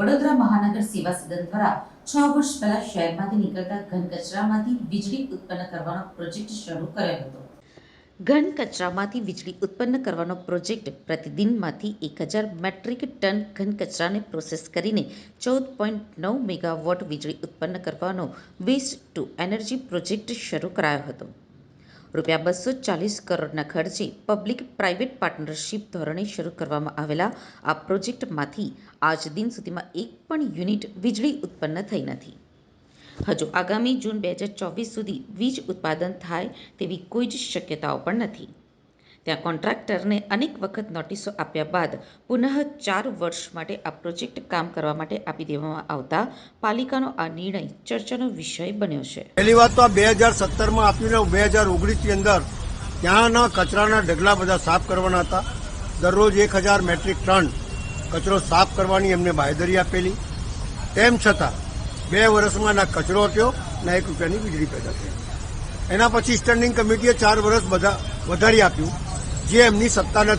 ઉત્પાદન દ્વારા છ વર્ષ પહેલા શહેરમાંથી નીકળતા ઘન કચરામાંથી વીજળી ઉત્પન્ન કરવાનો પ્રોજેક્ટ શરૂ કર્યો હતો. ઘન કચરામાંથી વીજળી ઉત્પન્ન કરવાનો પ્રોજેક્ટ પ્રતિદિનમાંથી એક હજાર મેટ્રિક ટન ઘન કચરાને પ્રોસેસ કરીને ચૌદ પોઈન્ટ નવ મેગાવોટ વીજળી ઉત્પન્ન કરવાનો વેસ્ટ ટુ એનર્જી પ્રોજેક્ટ શરૂ કરાયો હતો. રૂપિયા બસો ચાલીસ કરોડના ખર્ચે પબ્લિક પ્રાઇવેટ પાર્ટનરશિપ ધોરણે શરૂ કરવામાં આવેલા આ પ્રોજેક્ટમાંથી આજ દિન સુધીમાં એક પણ યુનિટ વીજળી ઉત્પન્ન થઈ નથી. હજુ આગામી જૂન બે હજાર ચોવીસ સુધી વીજ ઉત્પાદન થાય તેવી કોઈ જ શક્યતાઓ પણ નથી. ત્યાં કોન્ટ્રાક્ટરને અનેક વખત નોટિસો આપ્યા બાદ પુનઃ ચાર વર્ષ માટે આ પ્રોજેક્ટ કામ કરવા માટે આપી દેવામાં આવતા પાલિકાનો આ નિર્ણય ચર્ચાનો વિષય બન્યો છે. પહેલી વાત તો આ બે હજાર સત્તરમાં આપ્યું બે હજાર ઓગણીસની અંદર ત્યાંના કચરાના ઢગલા બધા સાફ કરવાના હતા. દરરોજ એક હજાર મેટ્રિક ટન કચરો સાફ કરવાની એમને બાહેધરી આપેલી. તેમ છતાં બે વર્ષમાં ના કચરો હટ્યો ના એક રૂપિયાની વીજળી પેદા થઈ. એના પછી સ્ટેન્ડિંગ કમિટીએ ચાર વર્ષ બધા વધારી આપ્યું. જે એમની સત્તા નથી.